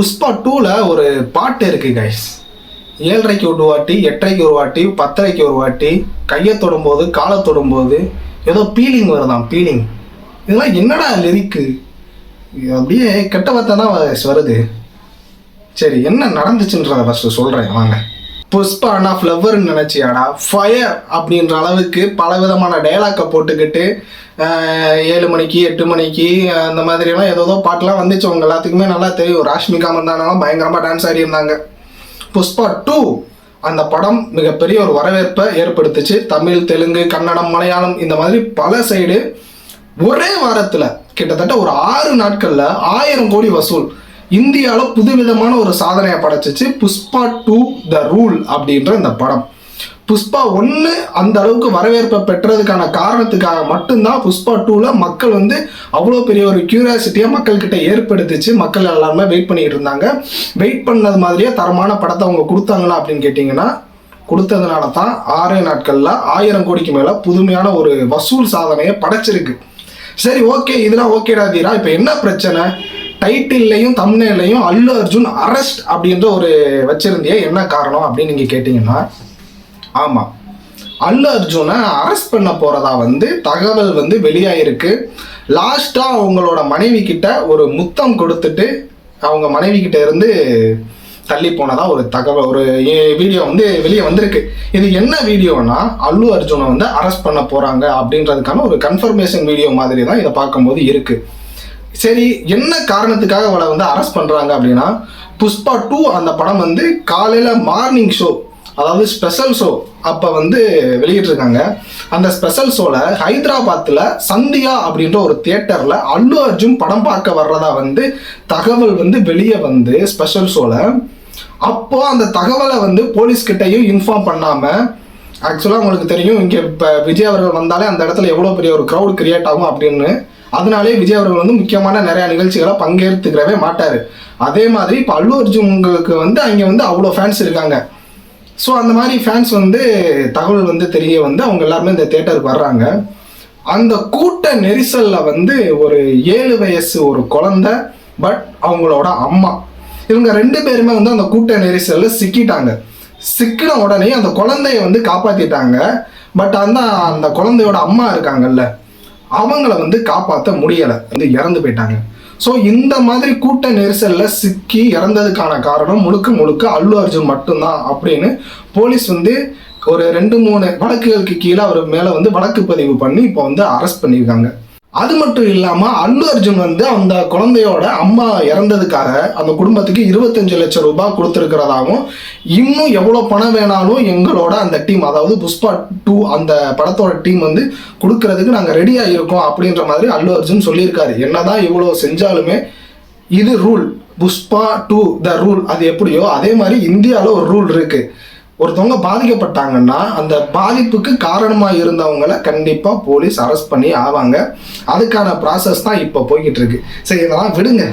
புஷ்பா டூவில் ஒரு பாட்டு இருக்குது கைஸ் ஏழரைக்கு ஒரு வாட்டி எட்டரைக்கு ஒரு வாட்டி பத்தரைக்கு ஒரு வாட்டி கையை தொடும்போது காலை தொடும்போது ஏதோ பீலிங் வருதான் பீலிங் இதெல்லாம் என்னடா லிரிக்கு அப்படியே கெட்ட வார்த்தை தான் வருது. சரி என்ன நடந்துச்சுன்றத ஃபஸ்ட்டு சொல்கிறேன் வாங்க. புஷ்பானா ஃப்ளவர்னு நினச்சியாடா? ஃபயர் அப்படின்ற அளவுக்கு பல விதமான டைலாக்கை போட்டுக்கிட்டு ஏழு மணிக்கு எட்டு மணிக்கு அந்த மாதிரிலாம் ஏதோ ஏதோ வந்துச்சு. அவங்க எல்லாத்துக்குமே நல்லா தெரியும். ராஷ்மிகா மந்தானாலாம் பயங்கரமாக டான்ஸ் ஆடி இருந்தாங்க. புஷ்பா டூ அந்த படம் மிகப்பெரிய ஒரு வரவேற்பை ஏற்படுத்துச்சு. தமிழ் தெலுங்கு கன்னடம் மலையாளம் இந்த மாதிரி பல சைடு ஒரே வாரத்தில் கிட்டத்தட்ட ஒரு ஆறு நாட்களில் ஆயிரம் கோடி வசூல். இந்தியாவில் புதுவிதமான ஒரு சாதனையை படைச்சிச்சு புஷ்பா டூ த ரூல் அப்படின்ற இந்த படம். புஷ்பா ஒன்று அந்த அளவுக்கு வரவேற்பை பெற்றதுக்கான காரணத்துக்காக மட்டும்தான் புஷ்பா டூவில் மக்கள் வந்து அவ்வளோ பெரிய ஒரு கியூரியாசிட்டியாக மக்கள்கிட்ட ஏற்படுத்திச்சு. மக்கள் எல்லாருமே வெயிட் பண்ணிட்டு இருந்தாங்க. வெயிட் பண்ணது மாதிரியே தரமான படத்தை அவங்க கொடுத்தாங்களா அப்படின்னு கேட்டிங்கன்னா கொடுத்ததுனால தான் ஆறே நாட்களில் ஆயிரம் கோடிக்கு மேலே புதுமையான ஒரு வசூல் சாதனையை படைச்சிருக்கு. சரி ஓகே இதெல்லாம் ஓகேடா தீரா இப்போ என்ன பிரச்சனை? டைட்டில்லையும் தம்னேலையும் அல்லு அர்ஜுன் அரெஸ்ட் அப்படின்ற ஒரு வச்சிருந்தியே என்ன காரணம் அப்படின்னு நீங்கள் கேட்டிங்கன்னா ஆமாம் அல்லு அர்ஜுனை அரெஸ்ட் பண்ண போகிறதா வந்து தகவல் வந்து வெளியாயிருக்கு. லாஸ்ட்டாக அவங்களோட மனைவி கிட்ட ஒரு முத்தம் கொடுத்துட்டு அவங்க மனைவி கிட்ட இருந்து தள்ளி போனதா ஒரு தகவல் ஒரு வீடியோ வந்து வெளியே வந்திருக்கு. இது என்ன வீடியோனா அல்லு அர்ஜுனை வந்து அரெஸ்ட் பண்ண போறாங்க அப்படின்றதுக்கான ஒரு கன்ஃபர்மேஷன் வீடியோ மாதிரி தான் இதை பார்க்கும்போது இருக்குது சரி என்ன காரணத்துக்காக அவளை வந்து அரெஸ்ட் பண்ணுறாங்க அப்படின்னா புஷ்பா டூ அந்த படம் வந்து காலையில் மார்னிங் ஷோ அதாவது ஸ்பெஷல் ஷோ அப்போ வந்து வெளியிட்டிருக்காங்க. அந்த ஸ்பெஷல் ஷோவில் ஹைதராபாத்தில் சந்தியா அப்படின்ற ஒரு தியேட்டரில் அல்லு அர்ஜுன் படம் பார்க்க வர்றதா வந்து தகவல் வந்து வெளியே வந்து ஸ்பெஷல் ஷோவில் அப்போ அந்த தகவலை வந்து போலீஸ்கிட்டையும் இன்ஃபார்ம் பண்ணாமல் ஆக்சுவலாக உங்களுக்கு தெரியும் இங்கே இப்போ விஜய் அவர்கள் வந்தாலே அந்த இடத்துல எவ்வளோ பெரிய ஒரு க்ரௌட் கிரியேட் ஆகும் அப்படின்னு அதனாலே விஜய் அவர்கள் வந்து முக்கியமான நிறைய நிகழ்ச்சிகளை பங்கேற்றுக்கிறவே மாட்டார். அதே மாதிரி இப்போ அல்லு அர்ஜுன்களுக்கு வந்து அங்கே வந்து அவ்வளோ ஃபேன்ஸ் இருக்காங்க. ஸோ அந்த மாதிரி ஃபேன்ஸ் வந்து தகவல் வந்து தெரிய வந்து அவங்க எல்லாருமே இந்த தேட்டருக்கு வர்றாங்க. அந்த கூட்ட நெரிசலில் வந்து ஒரு ஏழு வயசு ஒரு குழந்தை பட் அவங்களோட அம்மா. இவங்க ரெண்டு பேருமே வந்து அந்த கூட்ட நெரிசலில் சிக்கிட்டாங்க. சிக்கின உடனே அந்த குழந்தைய வந்து காப்பாற்றிட்டாங்க பட் அந்த அந்த குழந்தையோட அம்மா இருக்காங்கல்ல அவங்கள வந்து காப்பாற்ற முடியலை. வந்து இறந்து போயிட்டாங்க. ஸோ இந்த மாதிரி கூட்ட நெரிசலில் சிக்கி இறந்ததுக்கான காரணம் முழுக்க முழுக்க அல்லு அர்ஜுன் மட்டும்தான் அப்படின்னு போலீஸ் வந்து ஒரு ரெண்டு மூணு வழக்குகளுக்கு கீழே அவர் மேலே வந்து வழக்கு பதிவு பண்ணி இப்போ வந்து அரெஸ்ட் பண்ணியிருக்காங்க. அது மட்டும் இல்லாமல் அல்லு அர்ஜுன் வந்து அந்த குழந்தையோட அம்மா இறந்ததுக்காக அந்த குடும்பத்துக்கு இருபத்தஞ்சு லட்சம் ரூபாய் கொடுத்துருக்கிறதாகவும் இன்னும் எவ்வளோ பணம் வேணாலும் எங்களோட அந்த டீம் அதாவது புஷ்பா டூ அந்த படத்தோட டீம் வந்து கொடுக்கறதுக்கு நாங்கள் ரெடியாக இருக்கோம் அப்படின்ற மாதிரி அல்லு அர்ஜுன் சொல்லியிருக்காரு. என்னதான் இவ்வளோ செஞ்சாலுமே இது rule Pushpa two the rule அது எப்படியோ அதே மாதிரி இந்தியாவில் ஒரு ரூல் இருக்குது ஒருத்தவங்க பாதிக்கப்பட்டாங்கன்னா அந்த பாதிப்புக்கு காரணமாக இருந்தவங்கள கண்டிப்பாக போலீஸ் அரெஸ்ட் பண்ணி ஆவாங்க. அதுக்கான ப்ராசஸ் தான் இப்போ போய்கிட்டு இருக்கு சரி இதெல்லாம் விடுங்க.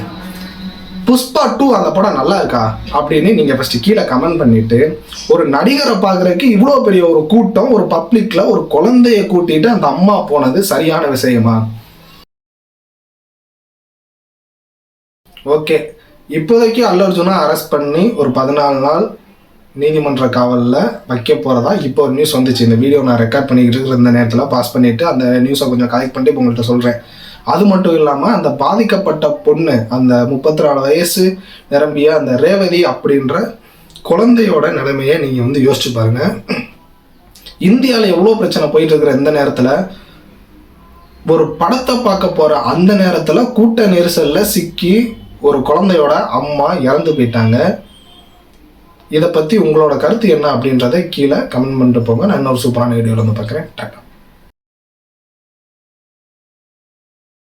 புஷ்பா டூ அந்த படம் நல்லா இருக்கா? அப்படின்னு நீங்கள் ஃபஸ்ட்டு கீழே கமெண்ட் பண்ணிட்டு ஒரு நடிகரை பார்க்குறதுக்கு இவ்வளோ பெரிய ஒரு கூட்டம் ஒரு பப்ளிக்கில் ஒரு குழந்தைய கூட்டிட்டு அந்த அம்மா போனது சரியான விஷயமா? ஓகே இப்போதைக்கு அல்லர்ஜுனா அரெஸ்ட் பண்ணி ஒரு பதினாலு நாள் நீதிமன்ற காவலில் வைக்க போகிறதா இப்போ ஒரு நியூஸ் வந்துச்சு. இந்த வீடியோ நான் ரெக்கார்ட் பண்ணிக்கிட்டு இருக்கிற இந்த நேரத்தில் பாஸ் பண்ணிவிட்டு அந்த நியூஸை கொஞ்சம் கலெக்ட் பண்ணிட்டு இப்போ உங்கள்கிட்ட சொல்கிறேன் அது மட்டும் இல்லாமல் அந்த பாதிக்கப்பட்ட பொண்ணு அந்த முப்பத்தி நாலு வயசு நிரம்பிய அந்த ரேவதி அப்படின்ற குழந்தையோட நிலைமையை நீங்கள் வந்து யோசிச்சு பாருங்க. இந்தியாவில் எவ்வளோ பிரச்சனை போயிட்டு இருக்கிற இந்த நேரத்தில் ஒரு படத்தை பார்க்க போகிற அந்த நேரத்தில் கூட்ட நெரிசலில் சிக்கி ஒரு குழந்தையோட அம்மா இறந்து போயிட்டாங்க. இதை பற்றி உங்களோட கருத்து என்ன அப்படின்றத கீழே கமெண்ட் பண்ணிட்டு போங்க. நான் இன்னொரு சூப்பரான வீடியோவில் வந்து பார்க்குறேன். டாட்டா.